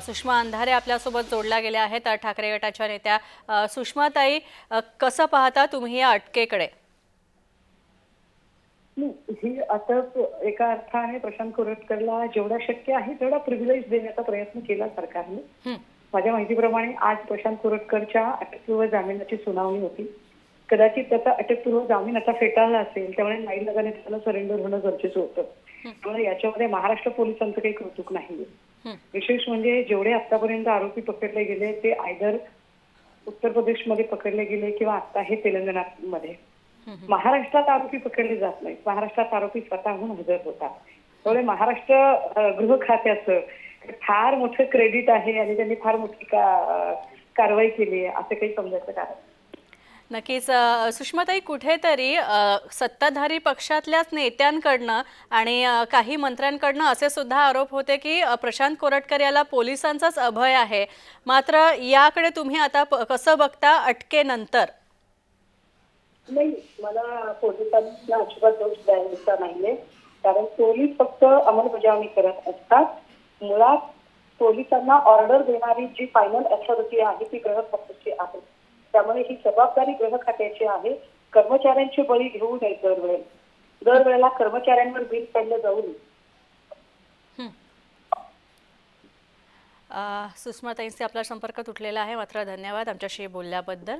सुषमा अंधारे आपल्यासोबत जोडल्या गेल्या आहेत. ठाकरे गटाच्या नेत्या सुषमाताई कसं पाहता तुम्ही या अटकेकडे? नाही, ही अटक एका अर्थाने प्रशांत कोरटकरला जेवढा शक्य आहे तेवढा प्रिव्हिलेज देण्याचा प्रयत्न केला सरकारने. माझ्या माहितीप्रमाणे आज प्रशांत कोरटकरच्या अटकपूर्व जामिनाची सुनावणी होती. कदाचित त्याचा अटकपूर्व जामीन आता फेटाळला असेल त्यामुळे नाईलाजाने त्याला सरेंडर होणं गरजेचं होतं. त्यामुळे याच्यामध्ये महाराष्ट्र पोलिसांचं काही कौतुक नाहीये. हं. विशेष म्हणजे जेवढे आतापर्यंत आरोपी पकडले गेले ते आयदर उत्तर प्रदेशमध्ये पकडले गेले किंवा आता हे तेलंगणामध्ये. महाराष्ट्रात आरोपी पकडले जात नाहीत. महाराष्ट्रात आरोपी स्वतःहून हजर होतात. त्यामुळे महाराष्ट्र गृह खात्याचं फार मोठं क्रेडिट आहे आणि त्यांनी फार मोठी कारवाई केली आहे असं काही समजायचं कारण नाही. नक्कीच सुषमाताई कुठेतरी सत्ताधारी पक्षातल्याच नेत्यांकडनं आणि काही मंत्र्यांकडनं असे सुद्धा आरोप होते की प्रशांत कोरटकर याला पोलिसांचाच अभय आहे. मात्र याकडे तुम्ही आता कसं बघता अटकेनंतर? नाही मला पोलिसांना अजिबात दोष द्यायचा नाहीये. कारण पोलीस फक्त अंमलबजावणी करत असतात. मुळात पोलिसांना ऑर्डर देणारी जी फायनल अथॉरिटी आहे ती गृह पक्षाची आहे. त्यामुळे ही जबाबदारी गृह खात्याची आहे. कर्मचाऱ्यांची बळी घेऊ नये दरवेळेला दरवेळेला कर्मचाऱ्यांवर बिल पडलं जाऊ नये. अ, सुषमाताईंशी आपला संपर्क तुटलेला आहे. मात्र धन्यवाद आमच्याशी बोलल्याबद्दल.